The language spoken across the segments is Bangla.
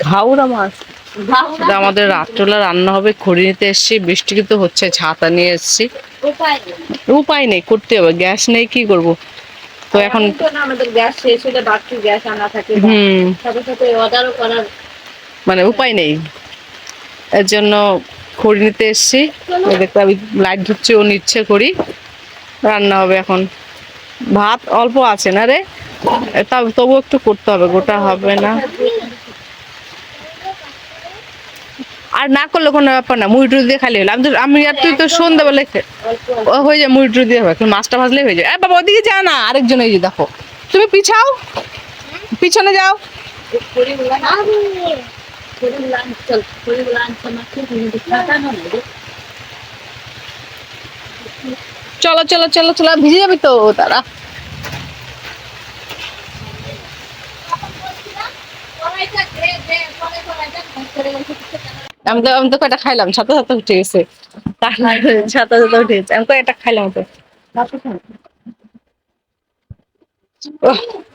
ঘাউরা মাছ আমাদের রাত্রবেলা রান্না হবে খড়ি নিতে এসছি বৃষ্টি কিন্তু হচ্ছে ছাতা নিয়ে এসছি। উপায় নেই। করতে হবে গ্যাস নেই কি করব? তো এখন আমাদের গ্যাস শেষ হলে বাড়তি গ্যাস আনা থাকে হুম। সাথে সাথে অর্ডারও করার মানে উপায় নেই। এর জন্য খড়ি নিতে এসছি। দেখতে আমি লাইট ধরছি ও নিচ্ছে করি রান্না হবে এখন। ভাত অল্প আছে না রে? তা তবু একটু করতে হবে গোটা হবে না। আর না করলে কোনো ব্যাপার না, মুড়ি টুড়ি দিয়ে খালি হলো। আমি আমি আর তুই তো সন্ধ্যাবেলা হয়ে যায়, মুড়ি টুড়ি দিয়ে হবে। মাছটা ভাজলে হয়ে যায়। বাবা, ওদিকে যা না, আরেকজন এই যে দেখো। তুমি পিছাও। পিছনে যাও। চলো চলো চলো চলো ভিজে যাবি তো তারা। আমি তো আমি তো কয়টা খাইলাম? ছাতা ছাতা উঠে গেছে। তারপরে ছাতা ছাতা উঠে গেছে। আমি কয়টা খাইলাম তো?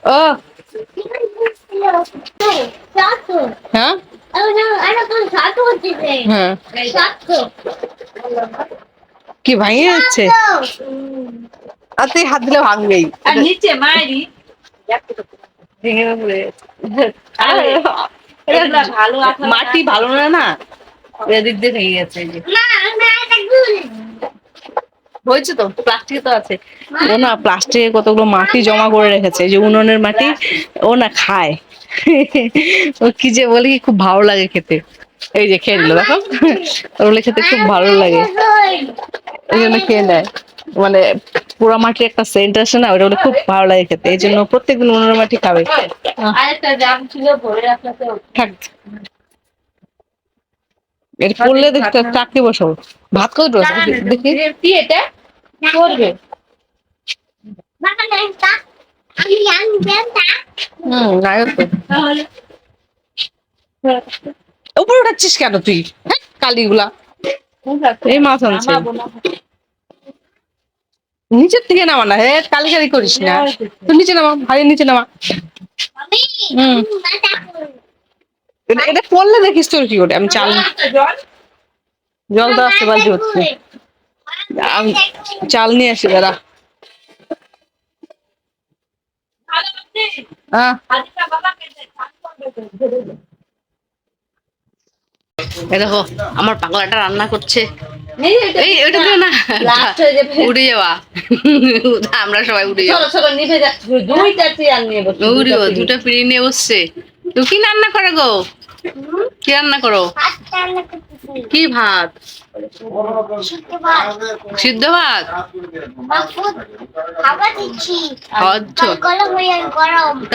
ও হ্যাঁ? হ্যাঁ। কি ভাঙিয়ে যাচ্ছে? আর তুই হাত দিলে ভাঙবেই। আর নিচে মারি ভেঙে পড়ে আরে, ভালো মাটি ভালো না না? এদিক দিয়ে ভেঙে গেছে হয়েছে তো প্লাস্টিকে তো আছে। ও না প্লাস্টিকে কতগুলো মাটি জমা করে রেখেছে যে উনুনের মাটি ও না খায়। ও কি যে বলে কি খুব ভালো লাগে খেতে। এই যে খেয়ে নিল দেখো। ওগুলো খেতে খুব ভালো লাগে। এই জন্য খেয়ে নেয়। মানে পুরো মাটির একটা সেন্ট আসে না ওটা বলে খুব ভালো লাগে খেতে। এই জন্য প্রত্যেকদিন উনুনের মাটি খাবে। থাক। এটা করলে দেখতে চাকরি বসাবো। ভাত কত দেখি এটা? করবে। উপরে উঠাচ্ছিস কেন তুই? হ্যাঁ কালিগুলা। এই মাছ আনছে। নিচের থেকে নামা না। হে কালি কালি করিস না। তুই নিচে নামা ভাই নিচে নামা। হুম। এটা- এটা পড়লে দেখিস তোর কি করে? আমি চাল জল তো আসতে বাজি হচ্ছে। আমি চাল নিয়ে আসি দাদা ভালো আছে হ্যাঁ। আজকে বাবাকে দে, কাজ করবে তো। এই দেখো আমার পাগলাটা রান্না করছে। এই, এটা ওটা দিও না। উড়ে যাওয়া। আমরা সবাই উড়ে যাব নিয়ে দুটো পিড়ি নিয়ে বসছে। তুমি কি রান্না করো গো? কি রান্না করো? কি ভাত? সিদ্ধ ভাত? খাওয়াচ্ছ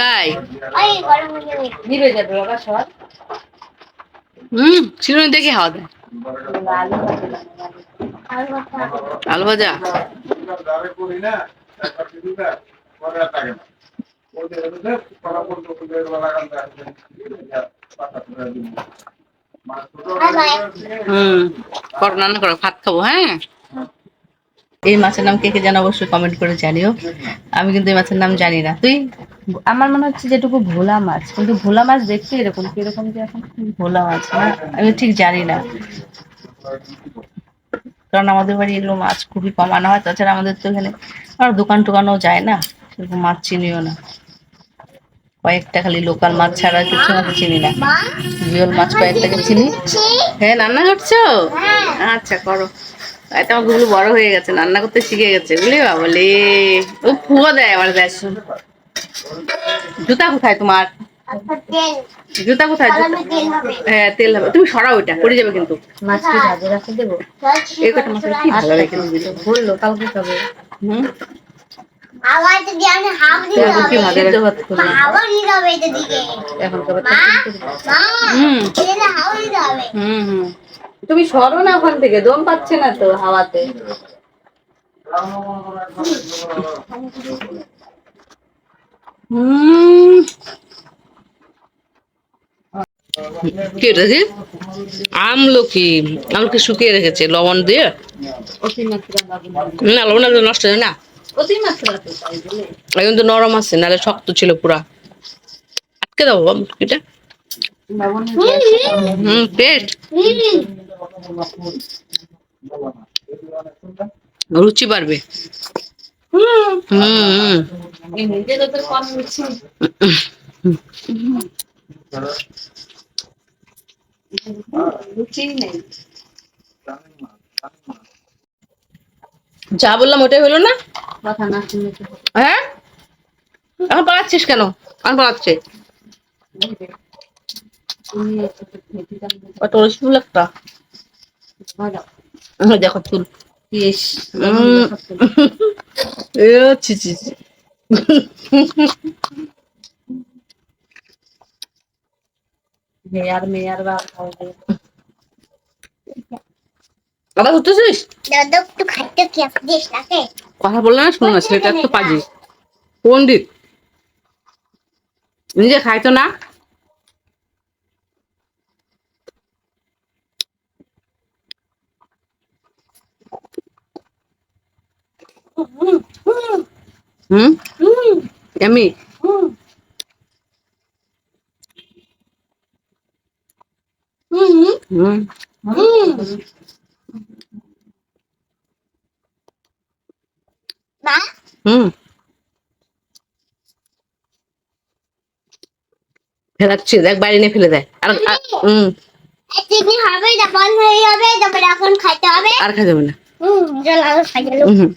তাই? হম চিরুনি দেখে খাওয়া দেয় আলু ভাজা। হুম ভাত খাব হ্যাঁ? এই মাছের নাম কে কে জানো, অবশ্যই কমেন্ট করে জানিও। আমি কিন্তু এই মাছের নাম জানি না। তুই, আমার মনে হচ্ছে যেটুকু ভোলা মাছ, কিন্তু ভোলা মাছ দেখতে এরকম, কীরকম যে এখন ভোলা মাছ না আমি ঠিক জানি না। কারণ আমাদের বাড়ি এগুলো মাছ খুবই কম আনা হয়, তাছাড়া আমাদের তো এখানে আর দোকান টোকানও যায় না, সেরকম মাছ চিনিও না। কয়েকটা খালি লোকাল মাছ ছাড়া কিছু মাছ চিনি না। জিওল মাছ কয়েকটাকে চিনি। হ্যাঁ রান্না করছ? আচ্ছা করো। তাই তো আমারগুলো বড় হয়ে গেছে রান্না করতে শিখে গেছে বুঝলি বলে। ও ফুয়ো দেয় আমার দেখ। জুতা কোথায় তোমার? জুতা কোথায়? হ্যাঁ তেল হবে। তুমি সরাও ওইটা পড়ে যাবে কিন্তু। মাছ ভাজে? রাখতে দেবো? এই কটা মাছের কি ভালো লাগে কিন্তু। দিতে। বলল কালকে খাবে। হুম? আবার যদি আমি হাফ দিতে হবে সিদ্ধ ভাত করবে আবার দিতে হবে এটা দিকে। এখন খাবে মা মা হুম। এটা হাফ দিতে হবে। হুম হুম। তুমি সরো না ওখান থেকে দম পাচ্ছে না তো হাওয়াতে। হুম। কি রেখে আমলকি আমলকি শুকিয়ে রেখেছে লবণ দিয়ে? না লবণ নষ্ট হয় না? এখন তো নরম আছে নাহলে শক্ত ছিল পুরা। আটকে দাও বাবা মুরগিটা হুম টেস্ট রুচি বাড়বে। হুম রুচি। নেই। যা বললাম ওটাই হলো না? হ্যাঁ? এখন পালাচ্ছিস কেন? এখন পালাচ্ছে। একটা? দেখো চুল। ছি ছি ছি। মেয়ার মেয়ার বা দিস নাকি কথা বললে না শোনো না সেটা একটু পাজি। পণ্ডিত। নিজে খাইতো না? হুম? এমি? হুম। মা হুম। ফেলাচ্ছি দেখ বাইরে নিয়ে ফেলে দেয় আর হুম। চিনি হবে যখন হয়ে যাবে তারপর এখন খাইতে হবে। আর খাওয়া যাবে না। হুম জল আরও খাই গেল। হুম